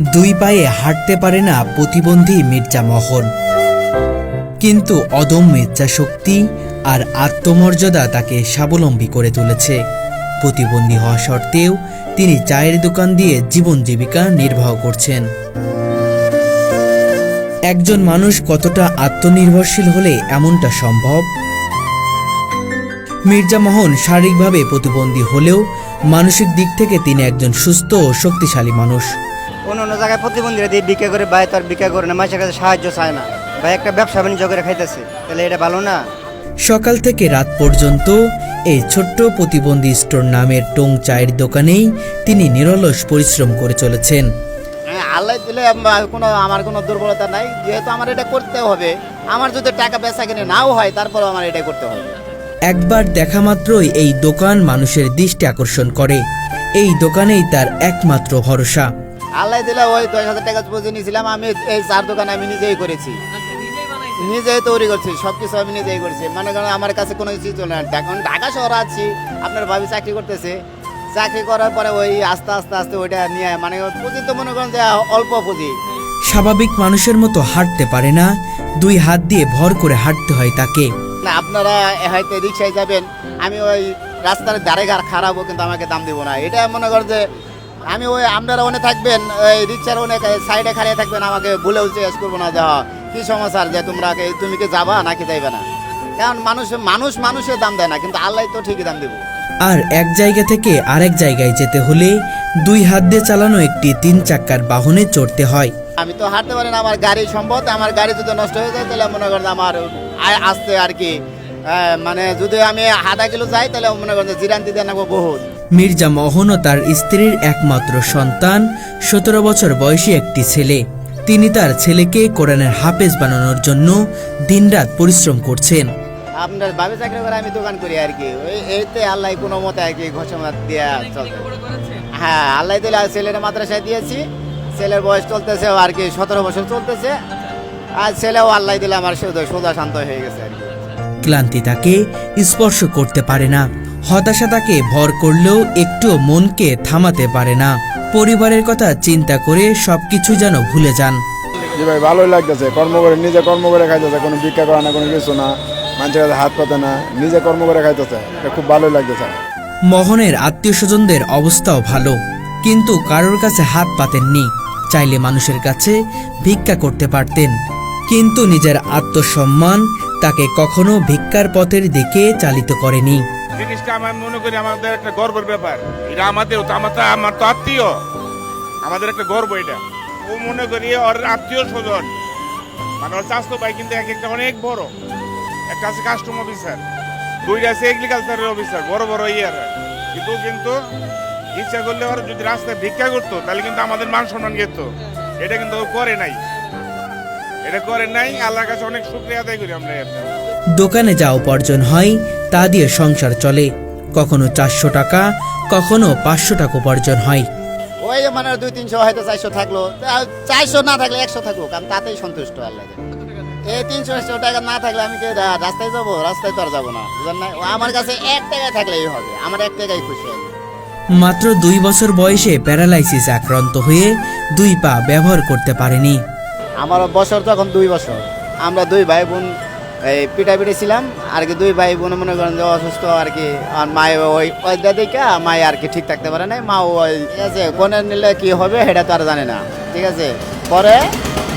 দুই পায়ে হাঁটতে পারে না প্রতিবন্ধী মির্জা মোহন কিন্তু অদম্য ইচ্ছাশক্তি আর আত্মমর্যাদা তাকে স্বাবলম্বী করে তুলেছে। প্রতিবন্ধী হওয়া সত্ত্বেও তিনি চায়ের দোকান দিয়ে জীবন জীবিকা নির্বাহ করছেন। একজন মানুষ কতটা আত্মনির্ভরশীল হলে এমনটা সম্ভব? মির্জা মোহন শারীরিকভাবে প্রতিবন্ধী হলেও মানসিক দিক থেকে তিনি একজন সুস্থ ও শক্তিশালী মানুষ। অন্য অন্য জায়গায় প্রতিবন্ধীরা দিয়ে বিক্রি করে ভাই তো আর বিক্রি করে না মানুষের কাছে সাহায্য চায় না। ভাই একটা ব্যবসা বাণিজ্য করে খাইতেছে তাহলে এটা ভালো না? সকাল থেকে রাত পর্যন্ত এই ছোট্ট প্রতিবন্ধী স্টোর নামের টং চায়ের দোকানেই তিনি নিরলস পরিশ্রম করে চলেছেন। হ্যাঁ, আল্লাহ দিলে আমার কোনো আমার কোনো দুর্বলতা নাই। যেহেতু আমার এটা করতে হবে আমার যদি টাকা বেচা কিনে নাও হয় তারপরেও আমার এটা করতে হবে। একবার দেখা মাত্রই এই দোকান মানুষের দৃষ্টি আকর্ষণ করে। এই দোকানেই তার একমাত্র ভরসা। আল্লাহ দিলে ওই দশ হাজার টাকা পুঁজি নিয়েছিলাম আমি এই চার দোকান আমি নিজেই করেছি। নিজেই তৈরি করছি সব কিছু আমি নিজেই করছি। মনে করেন আমার কাছে কোনো কিছু চলে না। এখন ঢাকা শহরে আছি আপনার ভাবি চাকরি করতেছে। চাকরি করার পরে ওই আস্তে আস্তে আস্তে ওইটা নিয়ে মানে পুঁজি তো মনে করেন যে অল্প পুঁজি। স্বাভাবিক মানুষের মতো হাঁটতে পারে না দুই হাত দিয়ে ভর করে হাঁটতে হয় তাকে। না আপনারা হয়তো রিক্সায় যাবেন আমি ওই রাস্তার ধারে ঘাড় খারাপও কিন্তু আমাকে দাম দিব না। এটা মনে করেন যে আমি ওই আপনারা ওনে থাকবেন ওই রিক্সার অনেক সাইডে খাড়িয়ে থাকবেন আমাকে ভুলেও জিজ্ঞেস করব না যে "হ, কি সমস্যা যে তোমরা তুমি কি যাবা নাকি যাইবে না? কারণ মানুষ মানুষ মানুষের দাম দেয় না কিন্তু আল্লাহ তো ঠিকই দাম দেবো। আর এক জায়গা থেকে আরেক জায়গায় যেতে হলে দুই হাত দিয়ে চালানো একটি তিন চাক্কার বাহনে চড়তে হয়। আমি তো হাঁটতে পারি না আমার গাড়ি সম্ভব আমার গাড়ি যদি নষ্ট হয়ে যায় তাহলে মনে করেন আমার আসতে আর কি। মানে যদি আমি আধা কিলো যাই তাহলে মনে করেন জিরান্তি দেন বহুত। মির্জা মোহন ও তার স্ত্রীর একমাত্র সন্তান সতেরো বছর বয়সী একটি ছেলে। তিনি তার ছেলেকে কোরআনের হাফেজ বানানোর জন্য দিনরাত পরিশ্রম করছেন। আপনার বাবে চাকরি করে আমি দোকান করি আর কি। ওই এইতে আল্লাহ কোনো মতে আর কি ঘোষণা দেওয়া চলতে হ্যাঁ আল্লাহ দিলে ছেলের মাদ্রাসায় দিয়েছি। ছেলের বয়স চলতেছে আর কি সতেরো বছর চলতেছে। আর ছেলেও আল্লাহ দিলে আমার সোজা শান্ত হয়ে গেছে আর কি। ক্লান্তি তাকে স্পর্শ করতে পারে না। হতাশা তাকে ভর করলেও একটু মনকে থামাতে পারে না। পরিবারের কথা চিন্তা করে সবকিছু যেন ভুলে যান। জি ভাই ভালোই লাগতেছে। কর্ম করে নিজে কর্ম করে খাইতেছে। কোনো ভিক্ষা করা না কোনো কিছু না। মানুষের কাছে হাত পাতে না। নিজে কর্ম করে খাইতেছে। এটা খুব ভালোই লাগতেছে। মোহনের আত্মীয় স্বজনদের অবস্থাও ভালো। কিন্তু কারোর কাছে হাত পাতেননি। চাইলে মানুষের কাছে ভিক্ষা করতে পারতেন। কিন্তু নিজের আত্মসম্মান তাকে কখনো ভিক্ষার পথের দিকে চালিত করেনি। জিনিসটা আমার মনে করি আমাদের একটা গর্বের ব্যাপার। এটা আমাদের তো আমার আমার তো আত্মীয়। আমাদের একটা গর্ব এটা। ও মনে করি ওর আত্মীয় স্বজন। মানে ওর স্বাস্থ্য পাই কিন্তু এক একটা অনেক বড়। একটা আছে কাস্টম অফিসার দুইটা আছে এগ্রিকালচারের অফিসার বড় বড় ইয়ার। কিন্তু কিন্তু ইচ্ছা করলে ওর যদি রাস্তায় ভিক্ষা করতো, তাহলে কিন্তু আমাদের মান সম্মান যেত এটা কিন্তু ও করে নাই। এটা করে নাই। আল্লাহর কাছে অনেক শুক্রিয়া আদায় করি আমরা। দোকানে যা উপার্জন হয় তা দিয়ে সংসার চলে। কখনো চারশো টাকা কখনো পাঁচশো টাকা উপার্জন হয়। ওই মানে দুই তিনশো হয়তো চারশো থাকল। চারশো না থাকলে একশো থাকল কারণ তাতেই সন্তুষ্ট আল্লাহ এই তিনশো একশো টাকা না থাকলে আমি কি রাস্তায় যাব? রাস্তায় তো আর যাব না বুঝলেন না? আমার কাছে এক টাকায় থাকলেই হবে আমার এক টাকায় খুশি হবে মাত্র দুই বছর বয়সে প্যারালাইসিস আক্রান্ত হয়ে দুই পা ব্যবহার করতে পারেনি। আমার বছর তখন দুই বছর আমরা দুই ভাই বোন এই পিটাপিটি ছিলাম আর কি দুই ভাই বোন মনে করেন যে অসুস্থ, আর কি, আর মায় ওই ওই দাদিকা মায় আর কি ঠিক থাকতে পারে না মা ওই ঠিক আছে, কোনে নিলে কি হবে সেটা তো আর জানে না, ঠিক আছে? পরে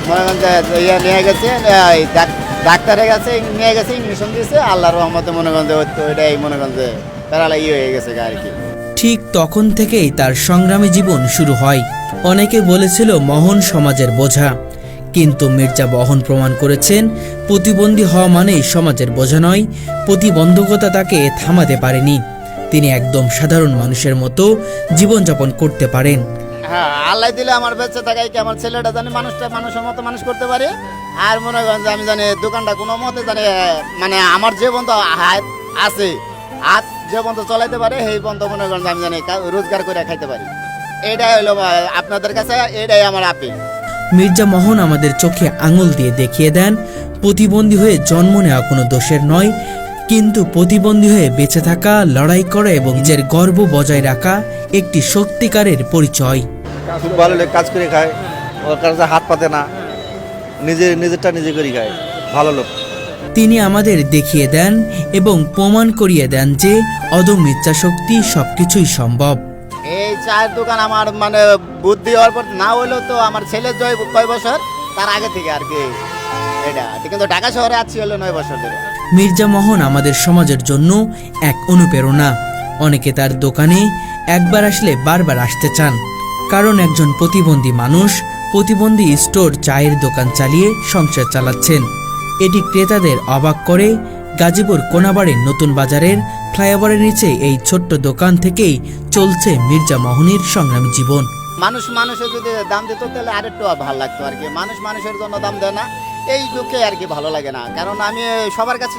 মনে করেন যে ইয়ে নিয়ে গেছে, এই ডাক- ডাক্তারের কাছে নিয়ে গেছে, ইঞ্জেকশন দিয়েছে, আল্লাহর রহমতে মনে করেন যে ওইটাই মনে করেন যে প্যারালাই হয়ে গেছে আর কি। ঠিক তখন থেকেই তার সংগ্রামী জীবন শুরু হয়। অনেকে বলেছিল মোহন সমাজের বোঝা। কিন্তু মির্জা বহন প্রমাণ করেছেন, প্রতিবন্ধী হওয়া মানেই সমাজের বোঝা নয়, প্রতিবন্ধকতা তাকে থামাতে পারেনি। তিনি একদম সাধারণ মানুষের মতো জীবনযাপন করতে পারেন। হ্যাঁ আল্লাহ দিলে আমার বেঁচে থাকাই কি আমার ছেলেটা জানি মানুষটা মানুষের মতো মানুষ করতে পারে? আর মনে করেন আমি জানি দোকানটা কোনো মতে জানি মানে আমার যে বন্ধু হাত আছে, হাত যে বন্ধু চলাইতে পারে, সেই বন্ধু মনে করেন আমি জানি রোজগার করে খাইতে পারি। এটাই হলো আপনাদের কাছে এটাই আমার আপিল। মির্জা মোহন আমাদের চোখে আঙুল দিয়ে দেখিয়ে দেন প্রতিবন্ধী হয়ে জন্ম নেওয়া কোনো দোষের নয় কিন্তু প্রতিবন্ধী হয়ে বেঁচে থাকা লড়াই করা এবং নিজের গর্ব বজায় রাখা একটি সত্যিকারের পরিচয়। খুব ভালো লাগে কাজ করে খায় ওর কাছে হাত পাতে না নিজে নিজেরটা নিজে করে খায় ভালো লোক। তিনি আমাদের দেখিয়ে দেন এবং প্রমাণ করিয়ে দেন যে অদম্য ইচ্ছাশক্তি সবকিছুই সম্ভব। এই চায়ের দোকান আমার মানে বুদ্ধি হওয়ার পর না হলেও তো আমার ছেলের জয় কয় বছর? তার আগে থেকে আর কি। এটা। কিন্তু ঢাকা শহরে আছি হলো নয় বছর ধরে। মির্জা মোহন আমাদের সমাজের জন্য এক অনুপ্রেরণা। অনেকে তার দোকানে একবার আসলে বারবার আসতে চান। কারণ একজন প্রতিবন্ধী মানুষ প্রতিবন্ধী স্টোর চায়ের দোকান চালিয়ে সংসার চালাচ্ছেন। এটি ক্রেতাদের অবাক করে গাজীপুর কোনাবাড়ির নতুন বাজারের ফ্লাইওভারের নিচে এই ছোট্ট দোকান থেকেই চলছে মির্জা মোহনের সংগ্রামী জীবন। মানুষ মানুষের যদি দাম দিত, তাহলে আরেকটু ভালো লাগতো আর কি। মানুষ মানুষের জন্য দাম দেয় না, এই দুঃখে আর কি ভালো লাগে না। কারণ আমি সবার কাছে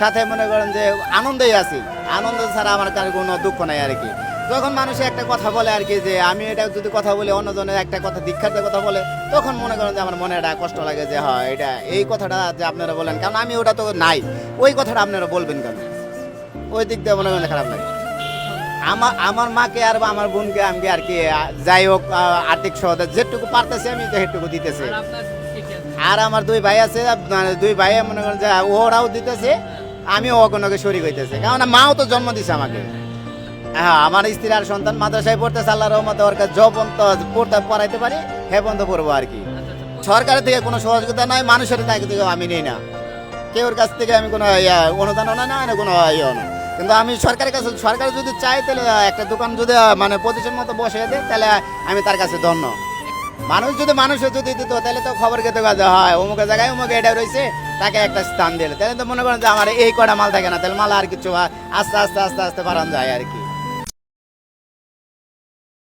সাথে মনে করেন যে আনন্দেই আছি। আনন্দ ছাড়া আমার কাছে কোনো দুঃখ নাই আর কি। যখন মানুষে একটা কথা বলে আর কি যে আমি এটা যদি কথা বলি অন্যজনের একটা কথা দীক্ষার্থের কথা বলে তখন মনে করেন যে আমার মনে একটা কষ্ট লাগে যে হ্যাঁ এটা এই কথাটা যে আপনারা বলেন কারণ আমি ওটা তো নাই। ওই কথাটা আপনারা বলবেন কেন? ওই দিক দিয়ে মনে করেন খারাপ লাগে। আমার আমার মাকে আর আমার বোনকে আমি আর কি যাই হোক আর্থিক সহায়তা যেটুকু পারতেছে আমি সেটুকু দিতেছি। আর আমার দুই ভাই আছে মানে দুই ভাই মনে করেন যে ওরাও দিতেছে আমিও ওকে শরিক হইতেছে। কারণ মাও তো জন্ম দিছে আমাকে। হ্যাঁ আমার স্ত্রী আর সন্তান মাদ্রাসায় পড়তেছে আল্লাহ রহমতে ওর পড়তে পড়াইতে পারি, হে পর্যন্ত পড়ব আর কি। সরকারের থেকে কোনো সহযোগিতা নাই, মানুষের থেকে থেকে আমি নিই না। কেউর কাছ থেকে আমি কোনো অনুদানও না না, কোনো ইয়ে না কিন্তু আমি সরকারের কাছে, সরকার যদি চাই তাহলে একটা দোকান যদি মানে প্রতিষ্ঠান মতো বসে দেয়, তাহলে আমি তার কাছে ধন্য। মানুষ যদি মানুষের যদি দিত, তাহলে তো খবর খেতে কাজে হয়, অমুক জায়গায়, অমুক এটা রয়েছে, তাকে একটা স্থান দিলে। তাহলে তো মনে করেন যে আমার এই কটা মাল থাকে না, তাহলে মাল আর কিছু আস্তে আস্তে আস্তে আস্তে বাড়ানো যায় আর কি।